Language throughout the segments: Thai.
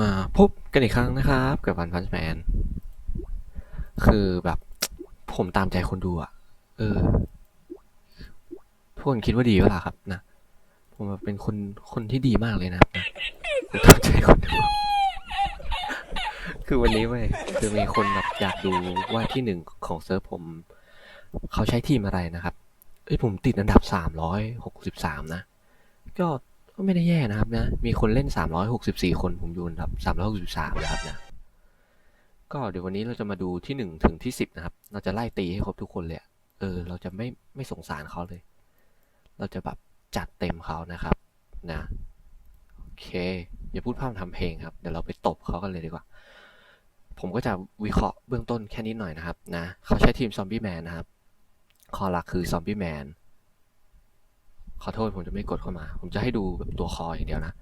มาพบกันอีกครั้งนะครับกับวันพันช์แมนคือแบบผมตามใจคนดูอะเออทุกคนคิดว่าดีเวล่ะครับนะ ผมแบบเป็นคนคนที่ดีมากเลยนะครับนะผมตามใจคนดู คือวันนี้เว้ยคือมีคนแบบอยากดูว่าที่หนึ่งของเซิร์ฟผม เขาใช้ทีมอะไรนะครับ เอ้ยผมติดอันดับสามร้อยหกสิบสามนะ ก็ ก็ไม่ได้แย่นะครับนะ มีคนเล่น 364 คนผมอยู่อันดับ 363 นะครับนะ ก็เดี๋ยววันนี้เราจะมาดูที่ 1 ถึงที่ 10 นะครับ เราจะไล่ตีให้ครบทุกคนเลย เออ เราจะไม่ไม่สงสารเขาเลย เราจะแบบจัดเต็มเขานะครับนะ โอเค อย่าพูดพร่ำทำเพลงครับ เดี๋ยวเราไปตบเขากันเลยดีกว่า ผมก็จะวิเคราะห์เบื้องต้นแค่นิดหน่อยนะครับนะ เขาใช้ทีมซอมบี้แมนนะครับ คอหลักคือซอมบี้แมน ขอโทษผมจะไม่กดเข้ามา ผมจะให้ดูแบบตัวคออย่างเดียวนะ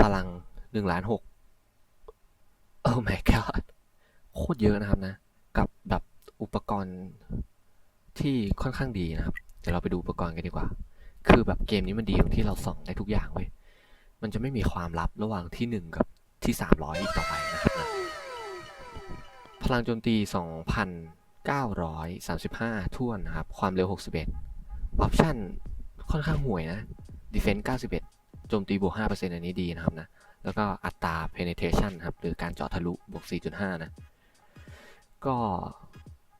พลังหนึ่งล้านหกโอ้ my god โคตรเยอะนะครับนะ กับแบบอุปกรณ์ที่ค่อนข้างดีนะครับ เดี๋ยวเราไปดูอุปกรณ์กันดีกว่า คือแบบเกมนี้มันดีตรงที่เราส่องได้ทุกอย่างเว้ย มันจะไม่มีความลับระหว่างที่หนึ่งกับที่สามร้อยอีกต่อไปนะครับนะพลังโจมตีสองพันเก้าร้อยสามสิบห้าท่วนนะครับ ความเร็วหกสิบเอ็ดออปชั่น ค่อนข้างห่วยนะ defense 91 โจมตีบวก 5%อันนี้ดีนะครับนะ แล้วก็อัตรา penetration ครับ หรือการเจาะทะลุบวก 4.5 นะ ก็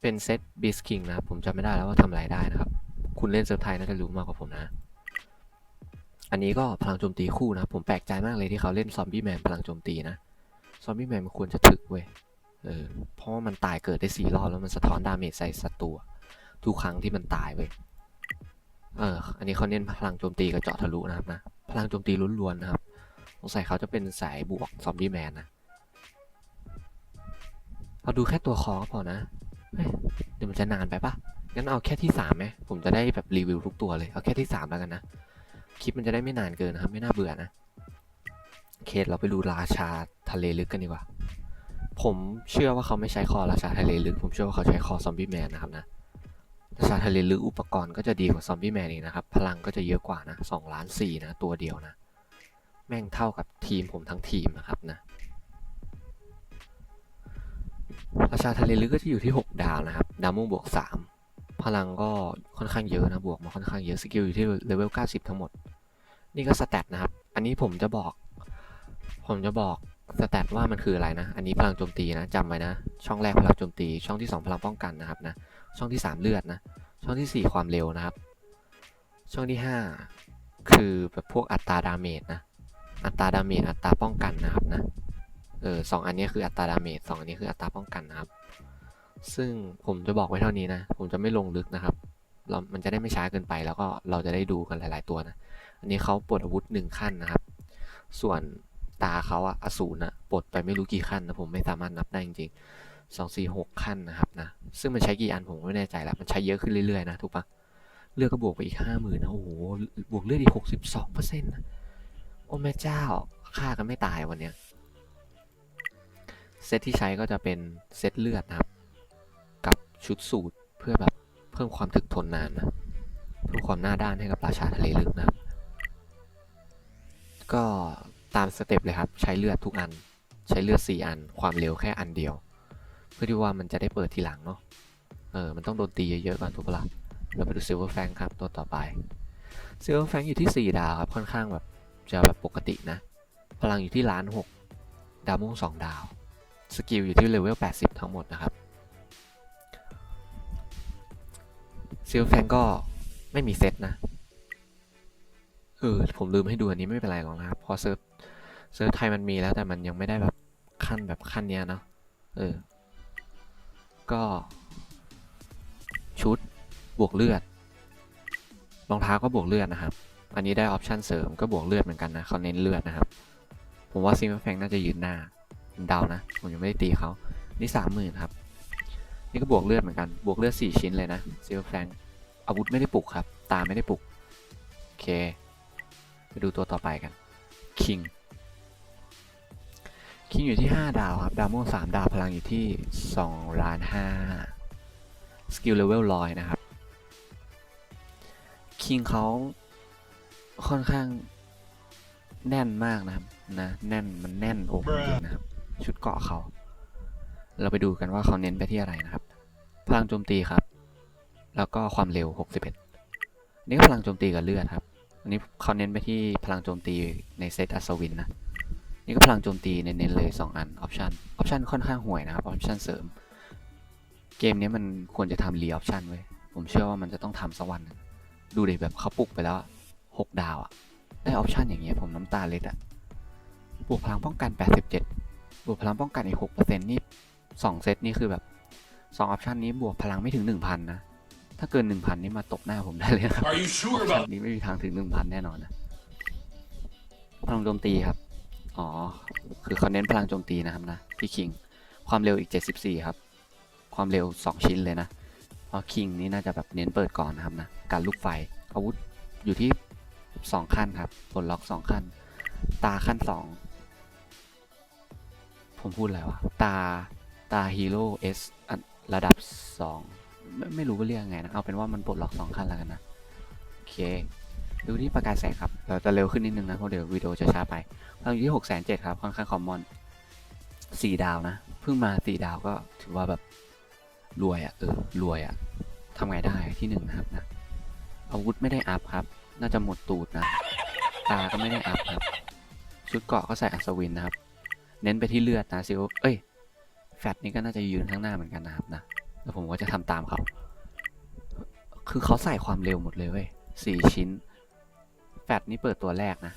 เป็นเซต beast king นะครับ ผมจำไม่ได้แล้วว่าทำอะไรได้นะครับ คุณเล่นเซิร์ฟไทยน่าจะรู้มากกว่าผมนะ อันนี้ก็พลังโจมตีคู่นะ ผมแปลกใจมากเลยที่เขาเล่นซอมบี้แมนพลังโจมตีนะ ซอมบี้แมนมันควรจะถึกเว้ย เออ เพราะว่ามันตายเกิดได้สี่รอบแล้วมันสะท้อนดาเมจใส่ศัตรูทุกครั้งที่มันตายเว้ย เอออันนี้เขาเน้นพลังโจมตีกับเจาะทะลุนะครับนะ พลังโจมตีล้วนๆนะครับ สงสัยเขาจะเป็นสายบวกซอมบี้แมนนะ เราดูแค่ตัวคอก็พอนะ เดี๋ยวมันจะนานไปปะงั้นเอาแค่ที่สามไหมผมจะได้แบบรีวิวทุกตัวเลย เอาแค่ที่สามแล้วกันนะ คลิปมันจะได้ไม่นานเกินนะครับ ไม่น่าเบื่อนะ เคเราไปดูราชาทะเลลึกกันดีกว่า ผมเชื่อว่าเขาไม่ใช้คอราชาทะเลลึก ผมเชื่อว่าเขาใช้คอซอมบี้แมนนะครับนะ ราชาทะเลลึกอุปกรณ์ก็จะดีกว่าซอมบี้แมนอีกนะครับ พลังก็จะเยอะกว่านะสองล้านสี่นะ ตัวเดียวนะ แม่งเท่ากับทีมผมทั้งทีมนะครับนะราชาทะเลลึกก็จะอยู่ที่ 6 ดาวนะครับ ดาวม่งบวก 3 พลังก็ค่อนข้างเยอะนะ บวกมาค่อนข้างเยอะ สกิลอยู่ที่เลเวล 90 ทั้งหมด นี่ก็สแตทนะครับ อันนี้ผมจะบอก ผมจะบอก สแตทว่ามันคืออะไรนะ อันนี้พลังโจมตีนะจำไว้นะ ช่องแรกพลังโจมตี ช่องที่ 2 พลังป้องกันนะครับนะ ช่องที่ 3 เลือดนะ ช่องที่ 4 ความเร็วนะครับ ช่องที่ 5 คือแบบพวกอัตราดาเมจนะ อัตราดาเมจอัตราป้องกันนะครับนะ เออสองอันนี้คืออัตราดาเมจสองอันนี้คืออัตราป้องกันนะครับ ซึ่งผมจะบอกไว้เท่านี้นะ ผมจะไม่ลงลึกนะครับเรามันจะได้ไม่ช้าเกินไปแล้วก็เราจะได้ดูกันหลาย ๆ ตัวนะ อันนี้เขาปลดอาวุธหนึ่งขั้นนะครับ ส่วน ตาเขาอะอสูรนะปลดไปไม่รู้กี่ขั้นนะผมไม่สามารถนับได้จริงๆสองสี่หกขั้นนะครับนะ ซึ่งมันใช้กี่อันผมไม่แน่ใจล้วมันใช้เยอะขึ้นเรื่อยๆนะถูกปะเลือดก็บวกไปอีกห้าหมื่นนะโอ้โหบวกเลือดอีกหกสิบสองเปอร์เซ็นต์นะโอ้แม่เจ้าฆ่ากันไม่ตายวันเนี้ยเซตที่ใช้ก็จะเป็นเซตเลือดนะครับ กับชุดสูตรเพื่อแบบเพิ่มความถึกทนนานนะเพิ่มความหน้าด้านให้กับราชาทะเลลึกนะครับก็ ตามสเต็ปเลยครับ ใช้เลือดทุกอัน ใช้เลือด 4 อัน ความเร็วแค่อันเดียว เพื่อที่ว่ามันจะได้เปิดทีหลังเนาะ เออ มันต้องโดนตีเยอะๆก่อนถูกปะล่ะ เราไปดูซิลเวอร์แฟงครับตัวต่อไปซิลเวอร์แฟงอยู่ที่ 4 ดาวครับ ค่อนข้างแบบจะแบบปกตินะ พลังอยู่ที่ล้านหกดาวมุ่ง2 ดาว สกิลอยู่ที่เลเวล 80 ทั้งหมดนะครับซิลแฟงก็ไม่มีเซตนะ เออ ผมลืมให้ดูอันนี้ไม่เป็นไรหรอกนะครับพราะเซิร์ฟ เซิร์ฟไทยมันมีแล้วแต่มันยังไม่ได้แบบขั้นแบบขั้นเนี้ยเนาะเออ ก็ ชุดบวกเลือดรองเท้าก็บวกเลือดนะครับ อันนี้ได้ออปชันเสริมก็บวกเลือดเหมือนกันนะเขาเน้นเลือดนะครับ ผมว่าซิมแฟงน่าจะยืนหน้าเดานะ ผมยังไม่ได้ตีเขานี่สามหมื่นครับ นี่ก็บวกเลือดเหมือนกัน บวกเลือดสี่ชิ้นเลยนะซิลแฟงอาวุธไม่ได้ปลุกครับ ตาไม่ได้ปลุก โอเค ไปดูตัวต่อไปกันคิง คิงอยู่ที่ 5 ดาวครับ ดาวม่วง3ดาวพลังอยู่ที่2ล้าน5สกิลเลเวลร้อยนะครับ คิงเขาค่อนข้างแน่นมากนะครับนะแน่นมันแน่นอกจริงนะครับ ชุดเกาะเขา เราไปดูกันว่าเขาเน้นไปที่อะไรนะครับ พลังโจมตีครับ แล้วก็ความเร็ว 61 นี่ก็พลังโจมตีกับเลือดครับ อันนี้เขาเน้นไปที่พลังโจมตีในเซตอัศวินนะ นี่ก็พลังโจมตีเน้นๆเลย 2 อันออปชันออปชันค่อนข้างห่วยนะครับออปชันเสริม เกมนี้มันควรจะทำรีออปชันไว้ยผมเชื่อว่ามันจะต้องทำสักวันหนึ่งดูดิแบบเขาปลุกไปแล้วอะหกดาวอะได้ออปชันอย่างเงี้ยผมน้ำตาเล็ดอะบวกพลังป้องกัน 87 บวกพลังป้องกันอีก6%นี่สองเซตนี่คือแบบสองออปชันนี้บวกพลังไม่ถึง 1,000 นะ ถ้าเกิน 1,000 นี่มาตบหน้าผมได้เลยนะครับ Are you อ sure อปชัน about นี้ไม่มีทางถึง 1,000 แน่นอนนะพลังโจมตีครับ อ๋อ คือเขาเน้นพลังโจมตีนะครับนะพี่คิง ความเร็วอีก 74 ครับ ความเร็ว 2 ชิ้นเลยนะ เพราะคิงนี่น่าจะแบบเน้นเปิดก่อนนะครับนะ การลูกไฟ อาวุธอยู่ที่ 2 ขั้นครับปลดล็อก 2 ขั้น ตาขั้น 2 ผมพูดอะไรวะ ตา ตาฮีโร่เอสระดับ 2 ไม่ไม่รู้ว่าเรียกไงนะ เอาเป็นว่ามันปลดล็อก 2 ขั้นแล้วกันนะ โอเค ดูที่ประกายแสงครับ เราจะเร็วขึ้นนิดนึงนะเพราะเดี๋ยววิดีโอจะช้าไป เราอยู่ที่6 7 0 0 0ครับ ค่อนข้างคอมมอน4ดาวนะ เพิ่งมา4ดาวก็ถือว่าแบบรวยอะ่ะ เออ รวยอะ่ะทำไงได้ที่หนึ่งนะครับนะ อาวุธไม่ได้อัพครับ น่าจะหมดตูดนะ ตาก็ไม่ได้อัพครับ ชุดเกราะก็ใส่อัศวินนะครับ เน้นไปที่เลือดนะซิลเอ้ย แฟตนี่ก็น่าจะยืนข้างหน้าเหมือนกันนะครับนะ แล้วผมก็จะทำตามเขา คือเขาใส่ความเร็วหมดเลยเว้ยสี่ชิ้น แฟตนี่เปิดตัวแรกนะ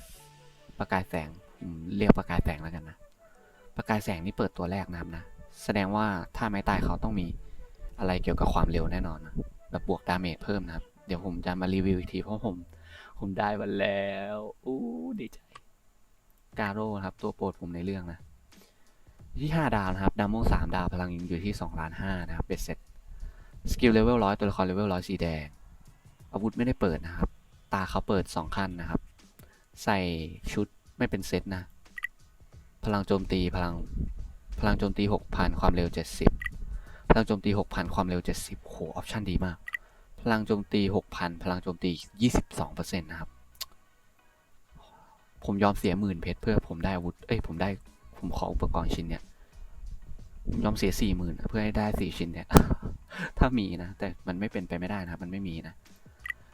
ประกายแสง เรียกประกายแสงแล้วกันนะ ประกายแสงนี่เปิดตัวแรกนะครับนะ แสดงว่าถ้าไม้ตายเขาต้องมีอะไรเกี่ยวกับความเร็วแน่นอนนะแบบบวกดาเมจเพิ่มนะครับ เดี๋ยวผมจะมารีวิวอีกทีเพราะผม ผมได้มาแล้วอู้ดีใจกาโร่ครับ ตัวโปรดผมในเรื่องนะที่ 5 ดาวนะครับดามโมสามดาวพลังยิงอยู่ที่2ล้านห้านะครับเป็นเซ็ตสกิลเลเวลร้อยตัวละครเลเวลร้อยสีแดง อาวุธไม่ได้เปิดนะครับ ตาเขาเปิด 2 ขั้นนะครับ ใส่ชุด ไม่เป็นเซตนะ พลังโจมตีพลังพลังโจมตี6,000ความเร็ว 70 พลังโจมตี6,000ความเร็ว 70โหออปชั่นดีมาก พลังโจมตี6,000พลังโจมตี 22%นะครับ ผมยอมเสียหมื่นเพชรเพื่อผมได้อาวุธ เอ้ยผมได้ผมขออุปกรณ์ชิ้นเนี้ยผมยอมเสียสี่หมื่นเพื่อให้ได้สี่ชิ้นเนี่ย ถ้ามีนะ แต่มันไม่เป็นไปไม่ได้นะครับ มันไม่มีนะ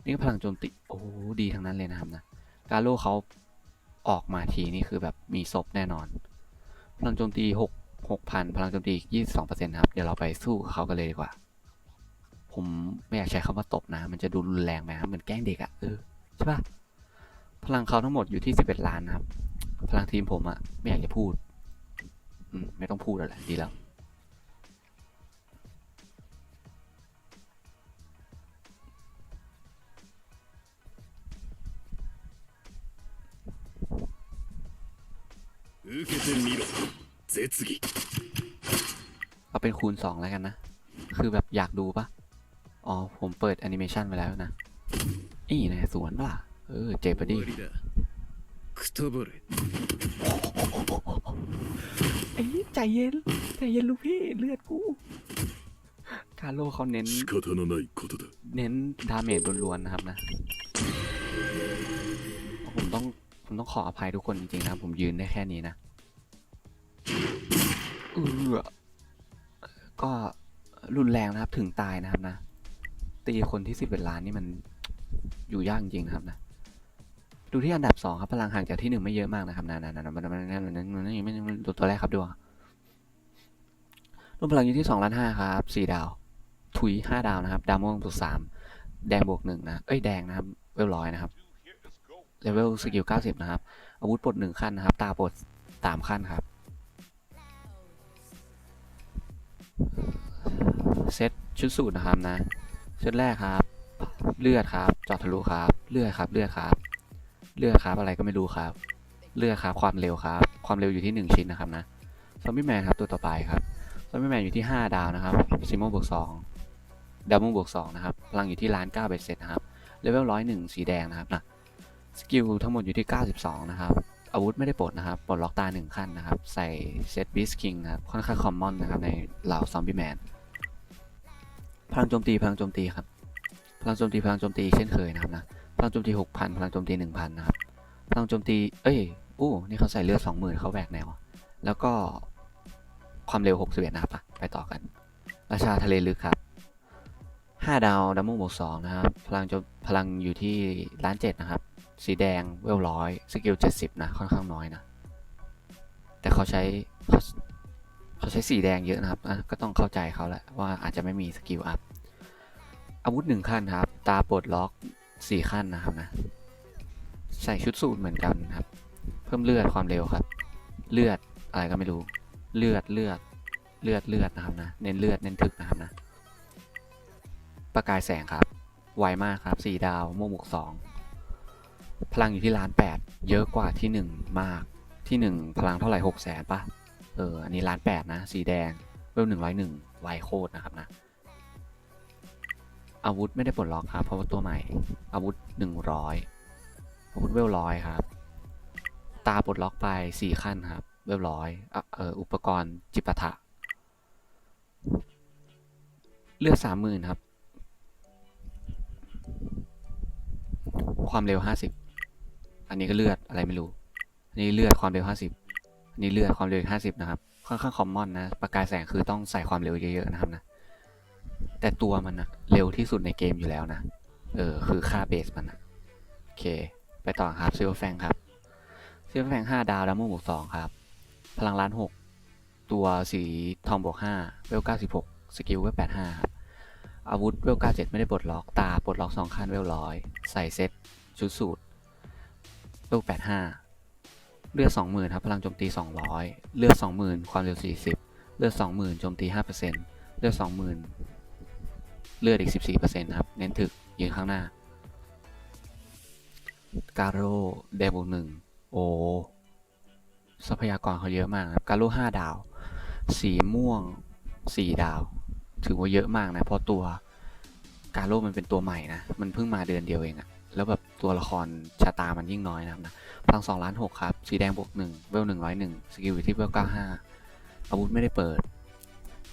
นี่ก็พลังโจมตี โอ้ ดีทั้งนั้นเลยนะครับนะ กาโร่เขา ออกมาทีนี่คือแบบมีศพแน่นอน พลังโจมตีหกหกพันพลังโจมตียี่สิบสองเปอร์เซ็นต์ครับ เดี๋ยวเราไปสู้เขากันเลยดีกว่า ผมไม่อยากใช้คำว่าตบนะ มันจะดูรุนแรงไหมครับเหมือนแกล้งเด็กอะเออใช่ปะพลังเขาทั้งหมดอยู่ที่สิบเอ็ดล้านนะครับ พลังทีมผมอะไม่อยากจะพูด อืม ไม่ต้องพูดแล้วแหละดีแล้ว 受けてみろ絶技 เอาเป็นคูณสองแล้วกันนะ คือแบบอยากดูปะอ๋อ ผมเปิดแอนิเมชันไปแล้วนะ นี่นะสวนปะล่ะ เออ เจป 終 ดี わりだくたばれ ไอ้ใจเย็น ใจเย็นลูกพี่ เลือดกู คาโลเขาเน้น 仕方のないことだ เน้นดาเมจล้วนๆนะครับนะ ผมต้อง ผมต้องขออภัยทุกคนจริงๆนะ ผมยืนได้แค่นี้นะเออก็รุนแรงนะครับ ถึงตายนะครับนะ ตีคนที่สิบเป็นล้านนี่มันอยู่ยากจริงๆนะครับนะ ดูที่อันดับสองครับ พลังห่างจากที่หนึ่งไม่เยอะมากนะครับนะนะนะมันมันมันมันมันมันมันดูตัวแรกครับดูอะรวมพลังอยู่ที่สองล้านห้าครับสี่ดาว ถุยห้าดาวนะครับ ดาวม่วงบวกสามแดงบวกหนึ่งนะ เอ้ยแดงนะครับเวลร้อยนะครับ เลเวลสกิลเก้าสิบนะครับ อาวุธปลดหนึ่งขั้นนะครับ ตาปลดสามขั้นครับ เซตชุดสูตรนะครับนะ ชุดแรกครับ เลือดครับจอดทะลุครับ เลือดครับ เลือดครับ เลือดครับอะไรก็ไม่รู้ครับ เลือดครับ ความเร็วครับ ความเร็วอยู่ที่หนึ่งชิ้นนะครับนะซอมบี้แมนครับตัวต่อไปครับซอมบี้แมนอยู่ที่ห้าดาวนะครับซิโมบวกสองดาวโมบวกสองนะครับ พลังอยู่ที่ล้านเก้าเบ็ดเสร็จนะครับ เลเวลร้อยหนึ่งสีแดงนะครับนะ สกิลทั้งหมดอยู่ที่ 92 นะครับ อาวุธไม่ได้ปลดนะครับ ปลดล็อกตาหนึ่งขั้นนะครับ ใส่เซตบิสคิงนะครับ ค่อนข้างคอมมอนนะครับ ในเหล่าซอมบี้แมน พลังโจมตี พลังโจมตีครับ พลังโจมตี พลังโจมตีเช่นเคยนะครับนะ พลังโจมตี 6,000 พลังโจมตี 1,000 นะครับ พลังโจมตี เอ้ย อู้ นี่เขาใส่เลือดสองหมื่นเขาแหวกแนว แล้วก็ความเร็วหกสิบเอ็ดนะครับ ไปต่อกัน ราชาทะเลลึกครับห้าดาวดัมเบิลบวกสองนะครับ พลังโจพลังอยู่ที่ล้านเจ็ดนะครับ สีแดงเวลร้อยสกิลเจ็ดสิบนะ ค่อนข้างน้อยนะ แต่เขาใช้เขาเขาใช้สีแดงเยอะนะครับอะก็ต้องเข้าใจเขาแหละว่าอาจจะไม่มีสกิลอัพ อาวุธหนึ่งขั้นครับ ตาปลดล็อกสี่ขั้นนะครับนะ ใส่ชุดสูทเหมือนกันครับ เพิ่มเลือดความเร็วครับ เลือดอะไรก็ไม่รู้ เลือดเลือดเลือดเลือดนะครับนะ เน้นเลือดเน้นถึกนะครับนะ ประกายแสงครับ ไวมากครับสี่ดาวโมวกบวกสอง พลังอยู่ที่ล้านแปดเยอะกว่าที่หนึ่งมากที่หนึ่งพลังเท่าไหร่หกแสนปะเอออันนี้ล้านแปดนะสีแดงเวลหนึ่งร้อยหนึ่งไวโคตรนะครับนะอาวุธไม่ได้ปลดล็อกครับเพราะว่าตัวใหม่ อาวุธหนึ่งร้อยอาวุธเวลร้อยครับ ตาปลดล็อกไปสี่ขั้นครับเวลร้อยเอออุปกรณ์จิปาถะเลือดสามหมื่นครับ ความเร็วห้าสิบ อันนี้ก็เลือดอะไรไม่รู้ อันนี้เลือดความเร็วห้าสิบอันนี้เลือดความเร็วห้าสิบนะครับ ค่อนข้างคอมมอนนะ ประกายแสงคือต้องใส่ความเร็วเยอะๆนะครับนะ แต่ตัวมันนะเร็วที่สุดในเกมอยู่แล้วนะ เออ คือค่าเบสมันนะโอเค ไปต่อครับซิลแฟงครับซิลแฟงห้าดาวดัมเบิลบวกสองครับ พลังล้านหกตัวสีทองบวกห้าเวลเก้าสิบหกสกิลเวลแปดห้าครับอาวุธเวลเก้าเจ็ดไม่ได้ปลดล็อก ตาปลดล็อกสองขั้นเวลร้อย ใส่เซ็ตชุดสูตร ลแปดห้าเลือดสองหมื่นครับ พลังโจมตีสองร้อยเลือดสองหมื่นความเร็วสี่สิบเลือดสองหมื่นโจมตีห้าเปอร์เซ็นต์เลือดสองหมื่นเลือดอีก 14%ครับ เน้นถึก ยืนข้างหน้า การโร่เดบุหนึ่ง โอ ทรัพยากรเขาเยอะมากครับ การโร่ห้าดาว สีม่วงสี่ดาว ถือว่าเยอะมากนะ เพราะตัว การโร่มันเป็นตัวใหม่นะ มันเพิ่งมาเดือนเดียวเองอะ แล้วแบบตัวละครชะตามันยิ่งน้อยนะครับนะพลังสองล้านหกครับ สีแดงบวกหนึ่งเวลหนึ่งร้อยหนึ่งสกิลอยู่ที่เวลเก้าห้าอาวุธไม่ได้เปิด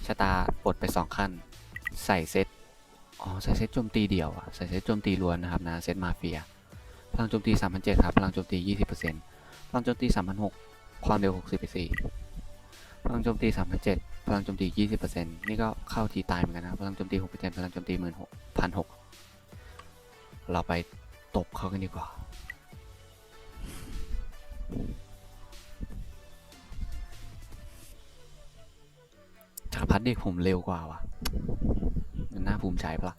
ชะตาปลดไปสองขั้น ใส่เซต อ๋อ ใส่เซตโจมตีเดี่ยวอะใส่เซตโจมตีล้วนนะครับนะ เซตมาเฟีย พลังโจมตี3,007ครับ พลังโจมตี20%พลังโจมตี3,006ความเร็ว60%พลังโจมตี3,007พลังโจมตี20%นี่ก็เข้าทีตายเหมือนกันนะ พลังโจมตี6%พลังโจมตี16,006เราไป ตบเขากันดีกว่า จักรพรรดิเด็กผมเร็วกว่าวะมันน่าภูมิใจปะ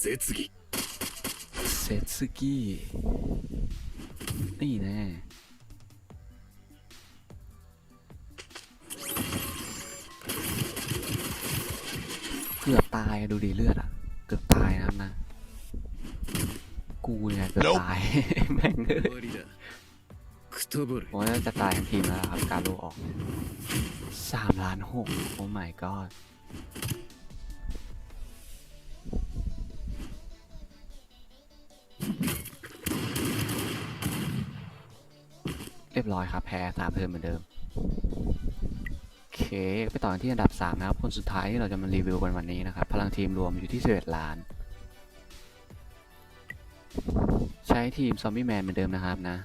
เซตสกี้นี่แน่ ตายดูดิเลือดอะ เกือบตายนะนะ กูเนี่ยเกือบตาย แม่งเลยผมว่าจะตายทันทีมแล้วครับ การโลออกสามล้านหกโอ้ my god เรียบร้อยครับ แพ้สามเพิ่มเหมือนเดิม เค ไปต่อกันที่อันดับ 3 นะครับ คนสุดท้ายที่เราจะมารีวิวกันวันนี้นะครับ พลังทีมรวมอยู่ที่ 11 ล้าน ใช้ทีมซอมบี้แมนเหมือนเดิมนะครับนะ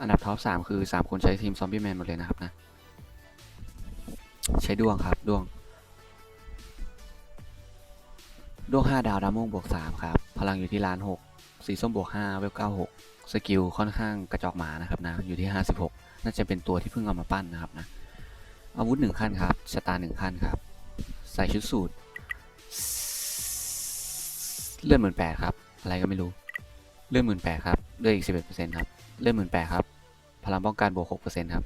อันดับท็อป 3 คือ 3 คนใช้ทีมซอมบี้แมนหมดเลยนะครับนะ ใช้ดวงครับดวง ดวง 5 ดาวดาวม่วงบวก 3 ครับ พลังอยู่ที่ล้าน 6 สีส้มบวก 5 เวล 96 สกิลค่อนข้างกระจอกหมานะครับนะ อยู่ที่ 56 น่าจะเป็นตัวที่เพิ่งเอามาปั้นนะครับนะ อาวุธ1ขั้นครับชะตา1ขั้นครับ ใส่ชุดสูตร เลื่อนหมื่นแปดครับ อะไรก็ไม่รู้ เลื่อนหมื่นแปดครับ เลื่อนอีก11%ครับ เลื่อนหมื่นแปดครับ พลังป้องกันบวกหกเปอร์เซ็นต์ครับ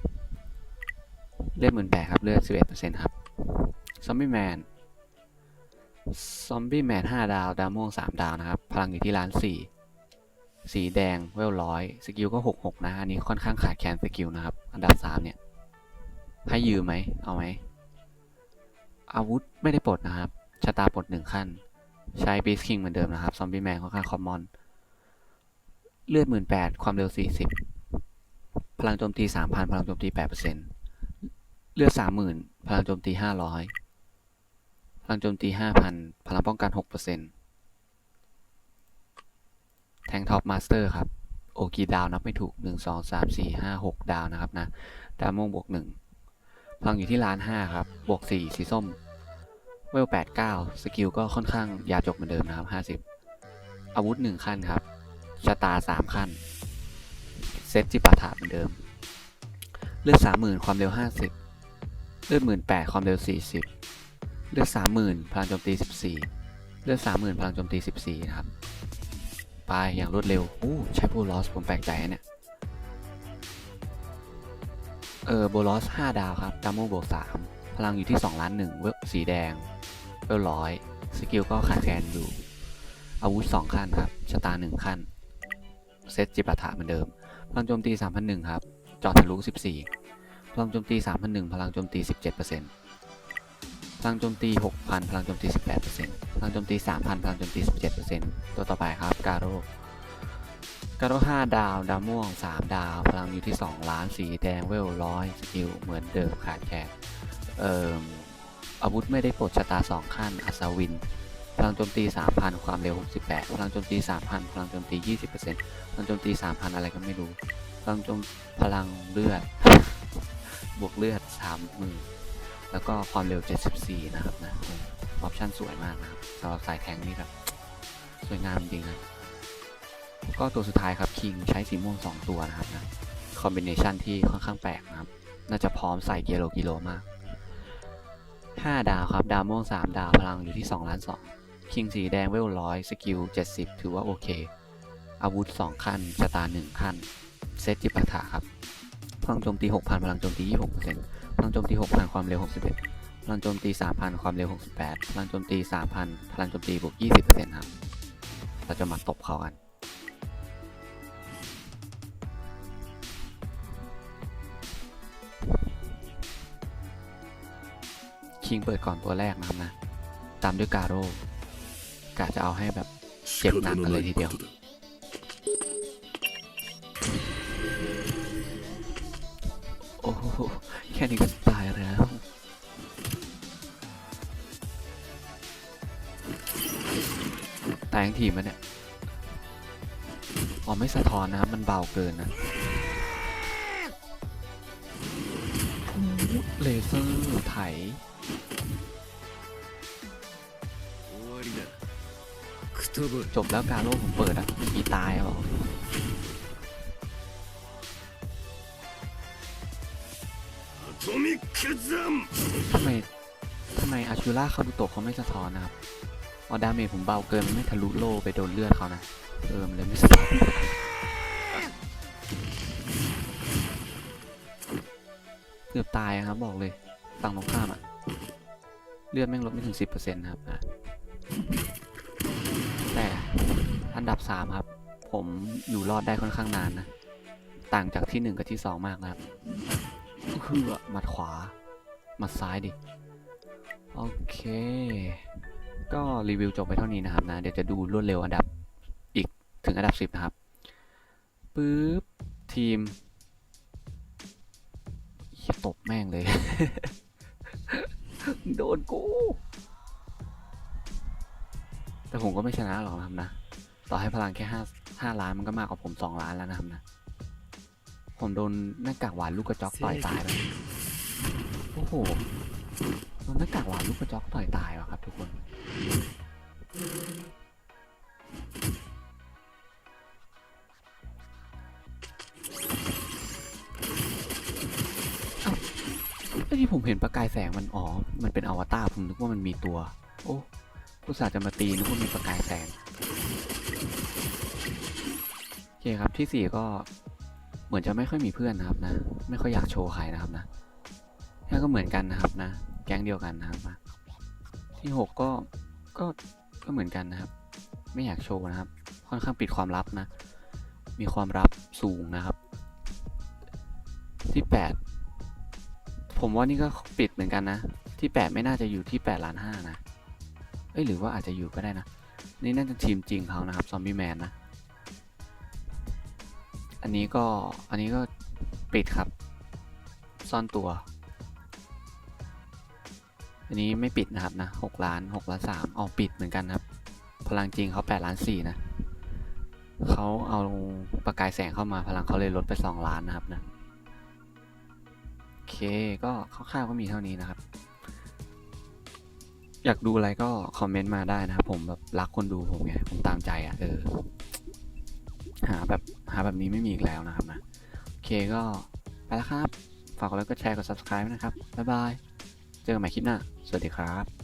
เลื่อดหมื่นแปดครับ เลื่อดสิบเอ็ดเปอร์เซ็นต์ครับ ซอมบี้แมน ซอมบี้แมนห้าดาว ดาวม่วงสามดาวนะครับ พลังอยู่ที่ล้านสี่ สีแดงเวลร้อย สกิลก็หกหกนะ อันนี้ค่อนข้างขาดแคลนสกิลนะครับ อันดับสามเนี่ย ให้ยืมไหม เอาไหม อาวุธไม่ได้ปลดนะครับ ชะตาปลดหนึ่งขั้น ใช้บีสคิงเหมือนเดิมนะครับ ซอมบี้แมนค่อนข้างคอมมอน เลือดหมื่นแปดความเร็วสี่สิบพลังโจมตีสามพันพลังโจมตีแปดเปอร์เซ็นต์เลือดสามหมื่นพลังโจมตีห้าร้อยพลังโจมตีห้าพันพลังป้องกันหกเปอร์เซ็นต์แทงท็อปมาสเตอร์ครับ โอกีดาวนับไม่ถูก1 2 3 4 5 6ดาวนะครับนะ ดาวโมงบวก1 พลังอยู่ที่ล้าน5ครับ บวก4สีส้ม เวล8 9สกิลก็ค่อนข้างยาจกเหมือนเดิมนะครับ50อาวุธ1ขั้นครับ ชะตา3ขั้น เซตจิปาถะเหมือนเดิม เลือด30,000ความเร็ว50เลือด18,000ความเร็ว40เลือด30,000พลังโจมตี14เลือด30,000พลังโจมตี14นะครับ ไปอย่างรวดเร็ว อู้ใช้โบลอสผมแปลกใจเนี่ย เออโบลอส5ดาวครับดัมโมบวก3พลังอยู่ที่ 2 ล้าน1เวลสีแดงเวลร้อยสกิลก็ขาดแคลนอยู่ อาวุธ 2 ขั้นครับชะตา 1 ขั้น เซตจิปาถะเหมือนเดิม พลังโจมตี 3,001 ครับจอดทะลุ 14 พลังโจมตี 3,001 พลังโจมตี 17%พลังโจมตี 6,000 พลังโจมตี 18%พลังโจมตี 3,000 พลังโจมตี 17%ตัวต่อไปครับ กาโร กาโร่5ดาว ดาวม่วง 3 ดาว พลังอยู่ที่ 2 ล้าน สีแดงเวลร้อยสกิล เหมือนเดิมขาดแคลนเอ่ออาวุธไม่ได้ปลดชะตา 2 ขั้น อัศวิน พลังโจมตี 3,000 ความเร็ว 68 พลังโจมตี 3,000 พลังโจมตี 20%พลังโจมตี 3,000 อะไรก็ไม่รู้ พลังโจมพลังเลือด บวกเลือด30,000แล้วก็ความเร็ว 74 นะครับนะ ออปชั่นสวยมากนะครับสำหรับสายแทงนี่แบบสวยงามจริงนะ ก็ตัวสุดท้ายครับคิงใช้สีม่วง 2 ตัวนะครับนะคอมบิเนชันที่ค่อนข้างแปลกนะครับ น่าจะพร้อมใส่เกิโลกิโลมาก 5 ดาวครับ ดาวม่วง 3 ดาวพลังอยู่ที่2ล้าน2คิงสีแดงเวลร้อยสกิล 70 ถือว่าโอเค อาวุธ 2 ขั้นชะตา 1 ขั้น เซตจิปาถะครับพลังโจมตี 6,000 พลังโจมตี 26%พลังโจมตี 6,000 ความเร็ว 61 พลังโจมตี 3,000 ความเร็ว 68 พลังโจมตี 3,000 พลังโจมตีบวก 20%ครับ เราจะมาตบเขากัน คิงเปิดก่อนตัวแรกนะครับนะ ตามด้วยกาโร่กะจะเอาให้แบบเจ็บหนักกันเลยทีเดียว โอ้โห แค่นี้ก็ตายแล้ว ตายทั้งทีมันเนี่ย อ๋อไม่สะท้อนนะมันเบาเกินนะ เลเซอร์ไถจบแล้วการโลผมเปิดอะอีตายหรอทำไมทำไมอาชูล่าเขาดูตกเขาไม่สะท้อนนะครับออดาเมจผมเบาเกินไม่ทะลุโลไปโดนเลือดเขานะเออมเลยไม่สะท้อน กือบตายครับบอกเลยฝั่งตรงข้ามอะเลือดแม่งลดไม่ถึงสิบเปอร์เซ็นต์ครับแต่อันดับสามครับ ผมอยู่รอดได้ค่อนข้างนานนะ ต่างจากที่หนึ่งกับที่สองมากนะครับคือมัดขวา มัดซ้ายดิ โอเค ก็รีวิวจบไปเท่านี้นะครับนะ เดี๋ยวจะดูรวดเร็วอันดับอีกถึงอันดับสิบนะครับ ปึ๊บ ทีม ยตบแม่งเลย โดนกู แต่ผมก็ไม่ชนะหรอกนะครับนะ ต่อให้พลังแค่ห้าห้าล้านมันก็มากกว่าผมสองล้านแล้วนะครับนะ ผมโดนหน้ากากหวานลูกกระจอกต่อยตายไปโอ้โห โดนหน้ากากหวานลูกกระจอกต่อยตายว่ะครับทุกคน เห็นประกายแสงมันอ๋อ มันเป็นอวตารผมนึกว่ามันมีตัว โอ้ผู้สาจะมาตีนึกว่ามีประกายแสงโอเคครับที่สี่ก็เหมือนจะไม่ค่อยมีเพื่อนนะครับนะ ไม่ค่อยอยากโชว์ใครนะครับนะแล้วก็เหมือนกันนะครับนะ แก๊งเดียวกันนะครับนะที่หกก็ก็ก็เหมือนกันนะครับ ไม่อยากโชว์นะครับ ค่อนข้างปิดความลับนะ มีความลับสูงนะครับ ที่แปด ผมว่านี่ก็ปิดเหมือนกันนะ ที่แปดไม่น่าจะอยู่ที่แปดล้านห้านะ เอ้ยหรือว่าอาจจะอยู่ก็ได้นะ นี่น่าจะทีมจริงเขานะครับซอมบี้แมนนะ อันนี้ก็อันนี้ก็ปิดครับ ซ่อนตัว อันนี้ไม่ปิดนะครับนะหกล้านหกล้านสามออกปิดเหมือนกันครับ พลังจริงเขาแปดล้านสี่นะเขาเอาประกายแสงเข้ามาพลังเขาเลยลดไปสองล้านนะครับนะ เคก็คร่าวๆก็มีเท่านี้นะครับ อยากดูอะไรก็คอมเมนต์มาได้นะครับ ผมแบบรักคนดูผมไงผมตามใจอะเออหาแบบหาแบบนี้ไม่มีอีกแล้วนะครับนะโอเคก็ไปแล้วครับ ฝากกดไลค์กดแชร์กด subscribe นะครับบ๊ายบาย เจอกันใหม่คลิปหน้า สวัสดีครับ